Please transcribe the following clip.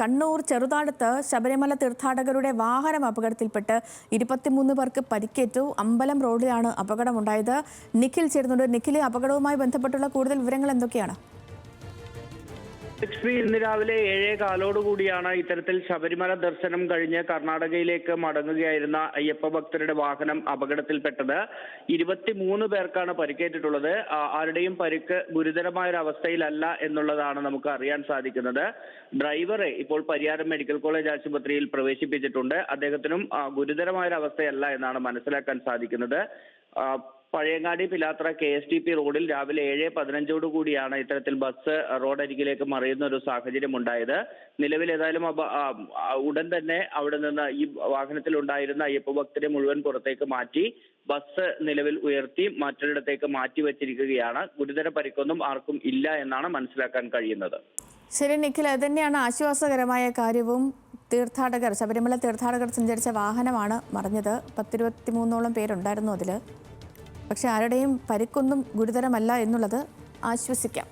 കണ്ണൂർ ചെറുതാഴത്ത് ശബരിമല തീർത്ഥാടകരുടെ വാഹനം അപകടത്തിൽപ്പെട്ട് ഇരുപത്തിമൂന്ന് പേർക്ക് പരിക്കേറ്റു. അമ്പലം റോഡിലാണ് അപകടമുണ്ടായത്. നിഖിൽ ചേരുന്നുണ്ട്. നിഖിലെ അപകടവുമായി ബന്ധപ്പെട്ടുള്ള കൂടുതൽ വിവരങ്ങൾ എന്തൊക്കെയാണ്? ലക്ഷ്മി ഇന്ന് രാവിലെ ഏഴേ കാലോടുകൂടിയാണ് ഇത്തരത്തിൽ ശബരിമല ദർശനം കഴിഞ്ഞ് കർണാടകയിലേക്ക് മടങ്ങുകയായിരുന്ന അയ്യപ്പ ഭക്തരുടെ വാഹനം അപകടത്തിൽപ്പെട്ടത്. ഇരുപത്തിമൂന്ന് പേർക്കാണ് പരിക്കേറ്റിട്ടുള്ളത്. ആരുടെയും പരിക്ക് ഗുരുതരമായ ഒരു അവസ്ഥയിലല്ല എന്നുള്ളതാണ് നമുക്ക് അറിയാൻ സാധിക്കുന്നത്. ഡ്രൈവറെ ഇപ്പോൾ പരിയാരം മെഡിക്കൽ കോളേജ് ആശുപത്രിയിൽ പ്രവേശിപ്പിച്ചിട്ടുണ്ട്. അദ്ദേഹത്തിനും ഗുരുതരമായ ഒരു അവസ്ഥയല്ല എന്നാണ് മനസ്സിലാക്കാൻ സാധിക്കുന്നത്. Pazhayangadi Pilathara K S T P റോഡിൽ രാവിലെ ഏഴ് പതിനഞ്ചോട് കൂടിയാണ് ഇത്തരത്തിൽ ബസ് റോഡരികിലേക്ക് മറിയുന്ന ഒരു സാഹചര്യം ഉണ്ടായത് നിലവിൽ ഏതായാലും ഉടൻ തന്നെ അവിടെ നിന്ന് ഈ വാഹനത്തിൽ ഉണ്ടായിരുന്ന അയ്യപ്പ ഭക്തരെ മുഴുവൻ പുറത്തേക്ക് മാറ്റി ബസ് നിലവിൽ ഉയർത്തി മറ്റൊരിടത്തേക്ക് മാറ്റി വെച്ചിരിക്കുകയാണ്. ഗുരുതര പരിക്കൊന്നും ആർക്കും ഇല്ല എന്നാണ് മനസ്സിലാക്കാൻ കഴിയുന്നത്. ശരി നിഖിൽ തന്നെയാണ് ആശ്വാസകരമായ കാര്യവും. തീർത്ഥാടകർ ശബരിമല തീർത്ഥാടകർ സഞ്ചരിച്ച വാഹനമാണ് മറിഞ്ഞത്. പത്തിരുപത്തിമൂന്നോളം പേരുണ്ടായിരുന്നു അതിൽ പക്ഷെ ആരുടെയും പരിക്കൊന്നും ഗുരുതരമല്ല എന്നുള്ളത് ആശ്വസിക്കാം.